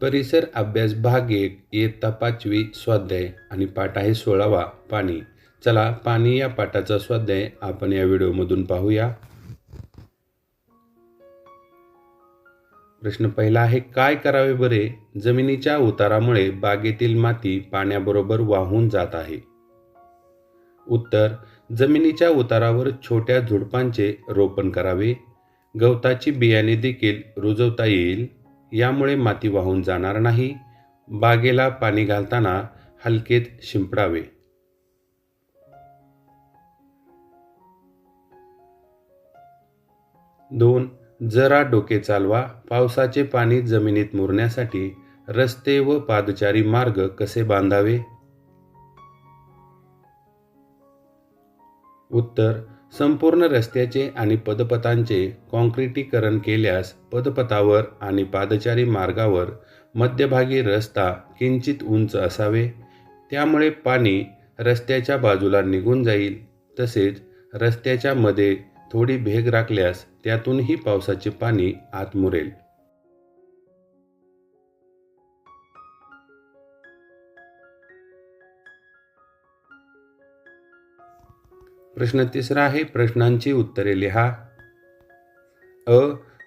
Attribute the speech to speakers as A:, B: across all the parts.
A: परिसर अभ्यास भाग एक इयत्ता पाचवी स्वाध्याय आणि पाठ आहे सोळावा पाणी. चला पाणी या पाठाचा स्वाध्याय आपण या व्हिडिओमधून पाहूया. प्रश्न पहिला आहे काय करावे बरे? जमिनीच्या उतारामुळे बागेतील माती पाण्याबरोबर वाहून जात आहे. उत्तर जमिनीच्या उतारावर छोट्या झुडपांचे रोपण करावे. गवताची बियाणे देखील रुजवता येईल. यामुळे माती वाहून जाणार नाही. बागेला पाणी घालताना हलकेत शिंपडावे. दोन जरा डोके चालवा. पावसाचे पाणी जमिनीत मुरण्यासाठी रस्ते व पादचारी मार्ग कसे बांधावे? उत्तर संपूर्ण रस्त्याचे आणि पदपथांचे कॉन्क्रिटीकरण केल्यास पदपथावर आणि पादचारी मार्गावर मध्यभागी रस्ता किंचित उंच असावे. त्यामुळे पाणी रस्त्याच्या बाजूला निघून जाईल. तसेच रस्त्याच्या मध्ये थोडी भेग राखल्यास त्यातूनही पावसाचे पाणी आत मुरेल. प्रश्न तिसरा आहे प्रश्नांची उत्तरे लिहा. अ.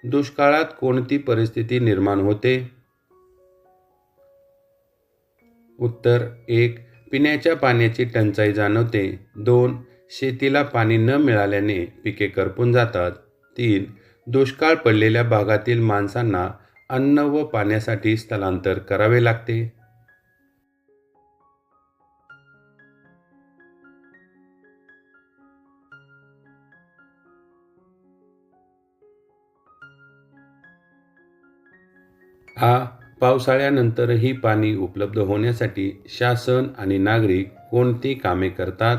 A: दुष्काळात कोणती परिस्थिती निर्माण होते? उत्तर एक. पिण्याच्या पाण्याची टंचाई जाणवते. दोन. शेतीला पाणी न मिळाल्याने पिके करपून जातात. तीन. दुष्काळ पडलेल्या भागातील माणसांना अन्न व पाण्यासाठी स्थलांतर करावे लागते. हा पावसाळ्यानंतरही पाणी उपलब्ध होण्यासाठी शासन आणि नागरिक कोणती कामे करतात?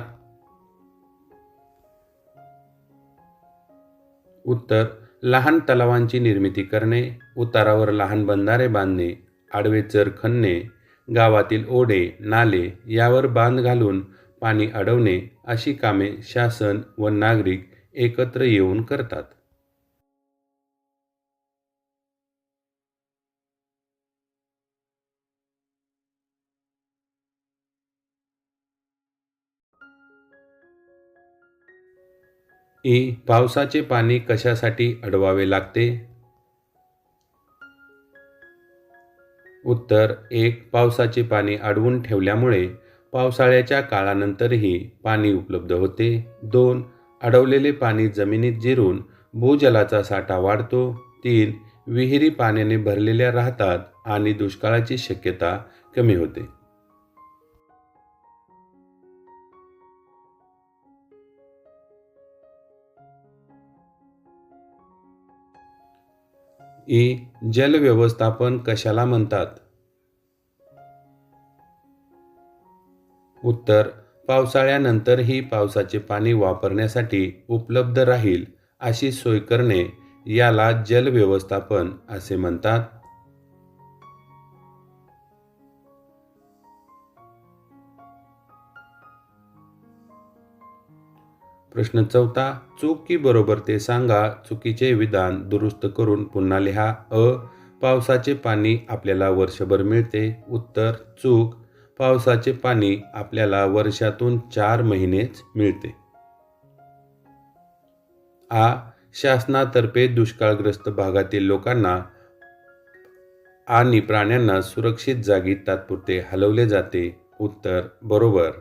A: उत्तर लहान तलावांची निर्मिती करणे उतारावर लहान बंधारे बांधणे आडवे चर खणणे गावातील ओढे नाले यावर बांध घालून पाणी अडवणे अशी कामे शासन व नागरिक एकत्र येऊन करतात. ई पावसाचे पाणी कशासाठी अडवावे लागते? उत्तर एक पावसाचे पाणी अडवून ठेवल्यामुळे पावसाळ्याच्या काळानंतरही पाणी उपलब्ध होते. दोन अडवलेले पाणी जमिनीत जिरून भूजलाचा साठा वाढतो. तीन विहिरी पाण्याने भरलेल्या राहतात आणि दुष्काळाची शक्यता कमी होते. ई जल व्यवस्थापन कशाला म्हणतात? उत्तर पावसाळ्यानंतरही पावसाचे पाणी वापरण्यासाठी उपलब्ध राहील अशी सोय करणे याला जल व्यवस्थापन असे म्हणतात. प्रश्न चौथा चूक की बरोबर ते सांगा चुकीचे विधान दुरुस्त करून पुन्हा लिहा. अ पावसाचे पाणी आपल्याला वर्षभर मिळते. उत्तर चूक. पावसाचे पाणी आपल्याला वर्षातून चार महिनेच मिळते. आ शासनातर्फे दुष्काळग्रस्त भागातील लोकांना आणि प्राण्यांना सुरक्षित जागी तात्पुरते हलवले जाते. उत्तर बरोबर.